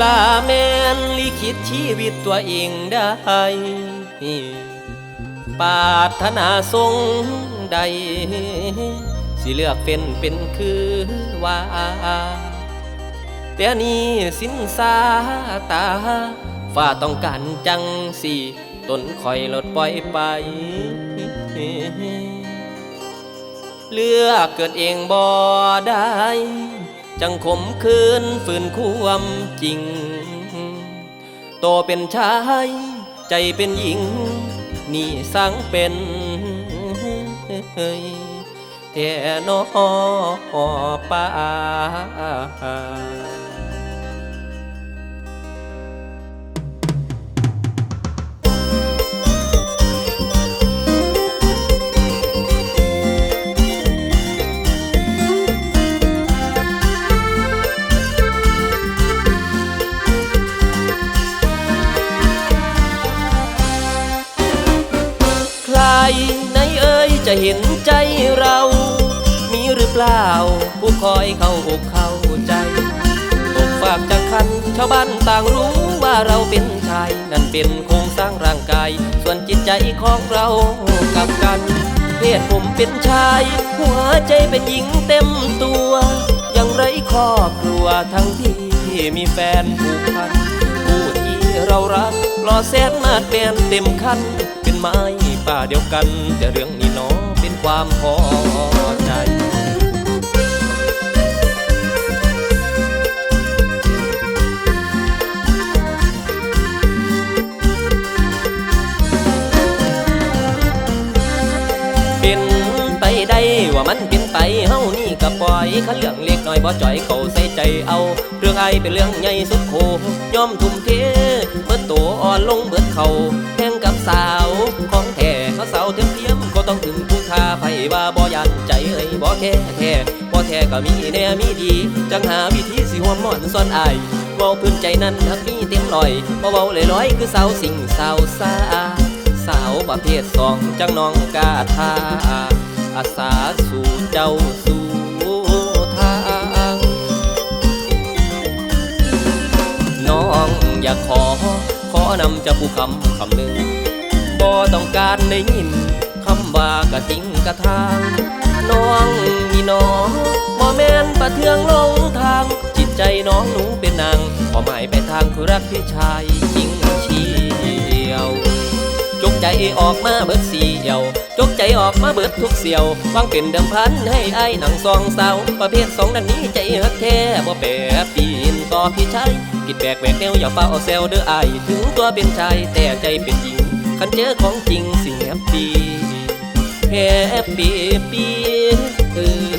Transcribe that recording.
ลาแมนลิขิตชีวิตตัวเองได้ปาถนาทรงใด สิเลือกเป็นเป็นคือว่า แต่นี่สินสาตาฝ่าต้องการจังสิตนคอยลดปล่อยไป เลือกเกิดเองบ่ได้ จังขมคืนฝืนความจริง โตเป็นชาย ใจเป็นหญิง นี่สังเป็นแท่นอป่า จะเห็นใจเรา มีหรือเปล่า ผู้คอยเข้าอกเข้าใจตกฝากจากคันชาวบ้านต่างรู้ว่าเราเป็นชาย นั่นเป็นโครงสร้างร่างกาย ส่วนจิตใจของเรากับกัน เพศผมเป็นชาย หัวใจเป็นหญิงเต็มตัว ยังไรครอบครัวทั้งที่มีแฟนผูกพันผู้ที่เรารักรอแสนมาดแมนเต็มคันเป็นไม้าเดียวกัน แต่เรื่องนี้เน้อเป็นความพอใจเป็นไปได้ว่ามันเป็นไปเฮานี่ก็ปล่อยคันเรื่องเล็กน้อยบ่จ่อยเขาใส่ใจเอา เรื่องไอเป็นเรื่องใหญ่สุดโคยอมทุ่มเทเบิดตัวอ่อนลงเบิดเขาแข่งกับสาว ถ้าไผว่าบ่ยันใจเอ้ยบ่แค่แท้บ่แท้ก็มีแน่มีดี จังหาวิธีสิหัวหมอนซ่อนอายเว้าพื้นใจนั้นทักมีเต็มลอยบ่เว้าลอยคือสาวสิงสาวซาสาวประเภทสองจังน้องกาทาอาสาสู่เจ้าสู่ทางน้องอยากขอ ขอนำจะผู้คำคำหนึ่งบ่ต้องการได้ยินำว่ากระติงกระทาง น้องนี่น้องบ่แม่นประเทืองลงทาง จิตใจน้องหนูเป็นนางพอหมายไปทางคือรักพี่ชายจริงเชียว จกใจออกมาเบิดเสียว จกใจออกมาเบิดทุกเสียววางเป็นเดิมพันให้ไอ้ายหนังซองสาวประเภทสองดันนี้ใจฮักแท้บ่แปรปีนต่อพี่ชายผิดแปลกแหวกแนวอย่าเฝ้าเอาแซวเด้อไอถึงตัวเป็นชายแต่ใจเป็นหญิงคันเจอของจริงสิแฮปปี้ แค่ปีปีเออ